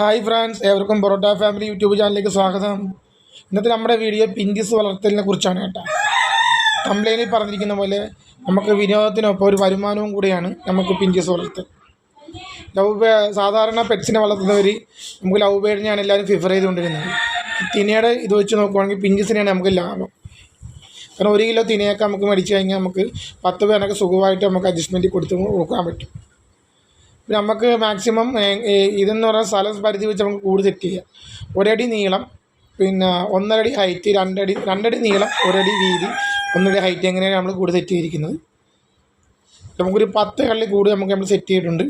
Hi friends ഏവർക്കും parotta family YouTube ചാനലിലേക്ക് സ്വാഗതം. ഇന്നത്തെ നമ്മുടെ വീഡിയോ പിങ്കിസ് വളർത്തലിനെ കുറിച്ചാണ് കേട്ടോ. കംപ്ലൈനിൽ പറഞ്ഞിരിക്കുന്ന പോലെ നമുക്ക് വിനോദത്തിനൊപ്പം ഒരു വരുമാനവും കൂടിയാണ് നമുക്ക് പിങ്കിസ് വളർത്തൽ. ലവ് ബേ സാധാരണ പെറ്റ്സിനെ വളർത്തുന്നവർ നമുക്ക് ലവ് ബേഡിനെയാണ് എല്ലാവരും പ്രിഫർ ചെയ്തുകൊണ്ടിരുന്നത്. തിനയുടെ ഇത് വെച്ച് നോക്കുവാണെങ്കിൽ പിങ്കിസിനെയാണ് നമുക്ക് ലാഭം. കാരണം ഒരു കിലോ തിനയൊക്കെ നമുക്ക് മേടിച്ച് കഴിഞ്ഞാൽ നമുക്ക് പത്ത് പേരൊക്കെ സുഖമായിട്ട് നമുക്ക് അഡ്ജസ്റ്റ്മെന്റ് കൊടുത്ത് നോക്കാൻ പറ്റും. നമുക്ക് മാക്സിമം ഇതെന്ന് പറഞ്ഞാൽ സ്ഥല പരിധി വെച്ച് നമുക്ക് കൂട് സെറ്റ് ചെയ്യാം. ഒരടി നീളം പിന്നെ ഒന്നരടി ഹൈറ്റ് രണ്ടടി രണ്ടടി നീളം ഒരടി വീതി ഒന്നടി ഹൈറ്റ് എങ്ങനെയാണ് നമ്മൾ കൂട് സെറ്റ് ചെയ്തിരിക്കുന്നത്. നമുക്കൊരു പത്ത് കള്ളി കൂട് നമുക്ക് നമ്മൾ സെറ്റ് ചെയ്തിട്ടുണ്ട്.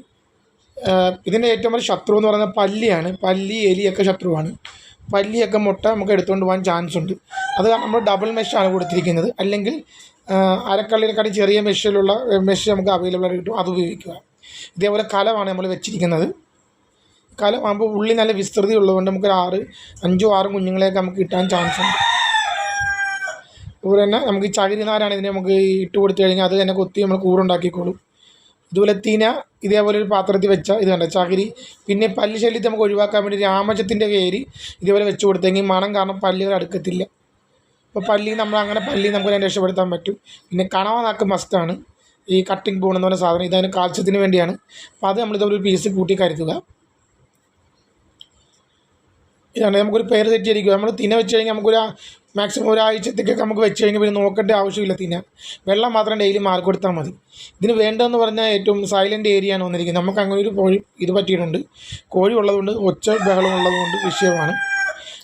ഇതിന്റെ ഏറ്റവും വലിയ ശത്രു എന്ന് പറയുന്നത് പല്ലിയാണ്. പല്ലി എലിയൊക്കെ ശത്രുവാണ്. പല്ലിയൊക്കെ മുട്ട നമുക്ക് എടുത്തുകൊണ്ട് പോകാൻ ചാൻസ് ഉണ്ട്. അത് നമ്മൾ ഡബിൾ മെഷാണ് കൊടുത്തിരിക്കുന്നത്. അല്ലെങ്കിൽ അരക്കള്ളിനെക്കാട്ടി ചെറിയ മെഷിലുള്ള മെഷ് നമുക്ക് അവൈലബിൾ ആയിട്ട് കിട്ടും. അത് ഉപയോഗിക്കുക. ഇതേപോലെ കലമാണ് നമ്മൾ വെച്ചിരിക്കുന്നത്. കലമാകുമ്പോൾ ഉള്ളി നല്ല വിസ്തൃതി ഉള്ളതുകൊണ്ട് നമുക്ക് ഒരു ആറ് അഞ്ചോ ആറ് കുഞ്ഞുങ്ങളെയൊക്കെ നമുക്ക് കിട്ടാൻ ചാൻസ് ഉണ്ട്. അതുപോലെ തന്നെ നമുക്ക് ഈ ചകിരി നാരാണ് ഇതിനെ നമുക്ക് ഇട്ട് കൊടുത്തു കഴിഞ്ഞാൽ അത് തന്നെ കൊത്തി നമ്മൾ കൂറുണ്ടാക്കിക്കോളും ഇതുപോലെ തീന ഇതേപോലെ ഒരു പാത്രത്തിൽ വെച്ചാൽ ഇത് കണ്ട? ചകിരി. പിന്നെ പല്ല് ശല്യത്തെ നമുക്ക് ഒഴിവാക്കാൻ വേണ്ടി രാമജത്തിന്റെ വേര് ഇതേപോലെ വെച്ച് കൊടുത്തെങ്കിൽ മണം കാരണം പല്ലുകൾ അടുക്കത്തില്ല. അപ്പോൾ പല്ലി നമ്മൾ അങ്ങനെ പല്ലി നമുക്ക് രക്ഷപ്പെടുത്താൻ പറ്റും. പിന്നെ കണവ നാക്ക് മസ്റ്റാണ് ഈ കട്ടിംഗ് ബോൺ എന്ന് പറയുന്ന സാധനം ഇതതിന് കാൽസ്യത്തിന് വേണ്ടിയാണ്. അപ്പോൾ അത് നമ്മൾ ഇതൊരു പീസ് കൂട്ടി കരുതുക. ഇതാണ് നമുക്കൊരു പേര് തെറ്റിയിരിക്കുക. നമ്മൾ തിന വെച്ച് കഴിഞ്ഞാൽ നമുക്കൊരു മാക്സിമം ഒരാഴ്ചത്തേക്കൊക്കെ നമുക്ക് വെച്ച് കഴിഞ്ഞാൽ പിന്നെ നോക്കേണ്ട ആവശ്യമില്ല തിന. വെള്ളം മാത്രം ഡെയിലി മാർക്ക് കൊടുത്താൽ മതി. ഇതിന് വേണ്ടതെന്ന് പറഞ്ഞാൽ ഏറ്റവും സൈലന്റ് ഏരിയ ആണ് വന്നിരിക്കുന്നത്. നമുക്ക് അങ്ങനെ ഒരു കോഴി ഇത് പറ്റിയിട്ടുണ്ട്. കോഴി ഉള്ളതുകൊണ്ട് ഒച്ച ബഹളം ഉള്ളതുകൊണ്ട് വിഷയമാണ്.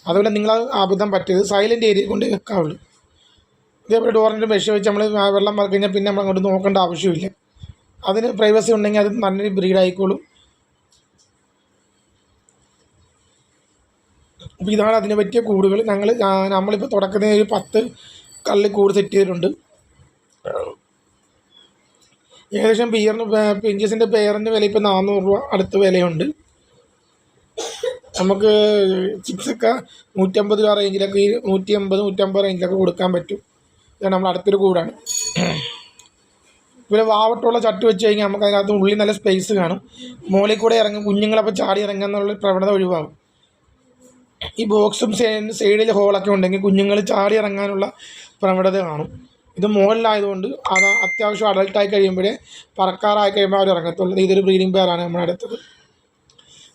അതുപോലെ നിങ്ങൾ അബദ്ധം പറ്റിയത് സൈലന്റ് ഏരിയ കൊണ്ട് വെക്കാവുള്ളൂ. ഇതേപോലെ ഡോറിന്റെ മെഷീൻ വെച്ച് നമ്മൾ വെള്ളം മാറി കഴിഞ്ഞാൽ പിന്നെ നമ്മൾ അങ്ങോട്ട് നോക്കേണ്ട ആവശ്യമില്ല. അതിന് പ്രൈവസി ഉണ്ടെങ്കിൽ അത് നല്ലൊരു ബ്രീഡ് ആയിക്കോളും. അപ്പോൾ ഇതാണ് അതിനെ പറ്റിയ കൂടുകൾ ഞങ്ങൾ നമ്മളിപ്പോൾ തുടക്കത്തിന് ഒരു പത്ത് കല്ല് കൂട് സെറ്റ് ചെയ്തിട്ടുണ്ട്. ഏകദേശം പിയറിന് പിഞ്ചസിന്റെ പെയറിന്റെ വില ഇപ്പോൾ നാനൂറ് രൂപ അടുത്ത വിലയുണ്ട്. നമുക്ക് ചിപ്സൊക്കെ നൂറ്റമ്പത് രൂപ റേഞ്ചിലൊക്കെ ഈ നൂറ്റി അമ്പത് നൂറ്റമ്പത് റേഞ്ചിലൊക്കെ കൊടുക്കാൻ പറ്റും. ഇതാണ് നമ്മൾ അടുത്തൊരു കൂടാണ്. ഇവിടെ വാവട്ടുള്ള ചട്ടി വെച്ച് കഴിഞ്ഞാൽ നമുക്ക് അതിനകത്ത് ഉള്ളിൽ നല്ല സ്പേസ് കാണും. മുകളിൽ കൂടെ ഇറങ്ങും കുഞ്ഞുങ്ങളപ്പോൾ ചാടി ഇറങ്ങുക എന്നുള്ള പ്രവണത ഒഴിവാകും. ഈ ബോക്സും സൈഡിൽ ഹോളൊക്കെ ഉണ്ടെങ്കിൽ കുഞ്ഞുങ്ങൾ ചാടി ഇറങ്ങാനുള്ള പ്രവണത കാണും. ഇത് മുകളിലായതുകൊണ്ട് അത് അത്യാവശ്യം അഡൾട്ടായി കഴിയുമ്പോഴേ പറക്കാറായി കഴിയുമ്പോൾ അവർ ഇറങ്ങത്തുള്ളൂ. ഇതൊരു ബ്രീഡിംഗ് പെയറാണ് നമ്മുടെ അടുത്തത്.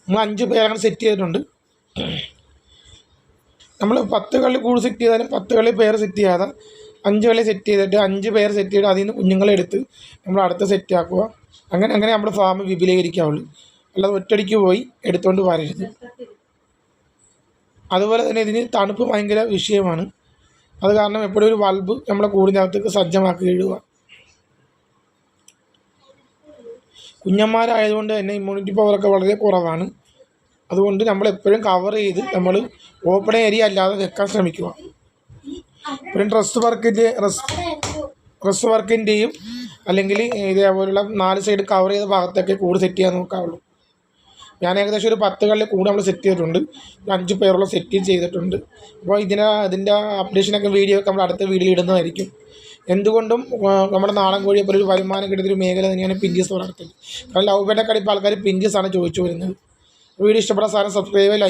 നമ്മൾ അഞ്ച് പേരങ്ങനെ സെറ്റ് ചെയ്തിട്ടുണ്ട്. നമ്മൾ പത്ത് കളി കൂടുതൽ സെറ്റ് ചെയ്താലും പത്ത് കളി പേർ സെറ്റ് ചെയ്യാതെ അഞ്ച് കളി സെറ്റ് ചെയ്തിട്ട് അഞ്ച് പേർ സെറ്റ് ചെയ്ത് അതിൽ നിന്ന് കുഞ്ഞുങ്ങളെ എടുത്ത് നമ്മൾ അടുത്ത സെറ്റ് ആക്കുക. അങ്ങനെ അങ്ങനെ നമ്മുടെ ഫാം വിപുലീകരിക്കാവുള്ളൂ. അല്ലാതെ ഒറ്റടിക്ക് പോയി എടുത്തുകൊണ്ട് വരരുത്. അതുപോലെ തന്നെ ഇതിന് തണുപ്പ് ഭയങ്കര വിഷയമാണ്. അത് കാരണം എപ്പോഴും ഒരു ബൾബ് നമ്മളെ കൂടിനകത്തേക്ക് സജ്ജമാക്കി ഇടുക. കുഞ്ഞന്മാരായതുകൊണ്ട് തന്നെ ഇമ്മ്യൂണിറ്റി പവറൊക്കെ വളരെ കുറവാണ്. അതുകൊണ്ട് നമ്മൾ എപ്പോഴും കവർ ചെയ്ത് നമ്മൾ ഓപ്പൺ ഏരിയ അല്ലാതെ വെക്കാൻ ശ്രമിക്കുക. പിന്നെ ഡ്രസ് വർക്കിന്റെ ഡ്രസ് ഡ്രസ് വർക്കിന്റെയും അല്ലെങ്കിൽ ഇതേപോലുള്ള നാല് സൈഡ് കവർ ചെയ്ത ഭാഗത്തൊക്കെ കൂട് സെറ്റ് ചെയ്യാൻ നോക്കാവുള്ളൂ. ഞാൻ ഏകദേശം ഒരു പത്ത് കളിൽ കൂടെ നമ്മൾ സെറ്റ് ചെയ്തിട്ടുണ്ട്. അഞ്ച് പേരുള്ള സെറ്റ് ചെയ്തിട്ടുണ്ട്. അപ്പോൾ ഇതിനെ അതിന്റെ അപ്ഡേഷനൊക്കെ വീഡിയോ ഒക്കെ നമ്മൾ അടുത്ത വീഡിയോ ഇടുന്നതായിരിക്കും. എന്തുകൊണ്ടും നമ്മുടെ നാടൻ കോഴിയെ പോലെ ഒരു വരുമാനം കിട്ടുന്ന ഒരു മേഖല തന്നെയാണ് പിഞ്ചീസ് വളർത്തൽ കാരണം ലവ് ബേഡൊക്കെ ഇപ്പോൾ ആൾക്കാർ പിഞ്ചീസാണ് ചോദിച്ചു വരുന്നത്. വീഡിയോ ഇഷ്ടപ്പെട്ട സാധനം സബ്സ്ക്രൈബ്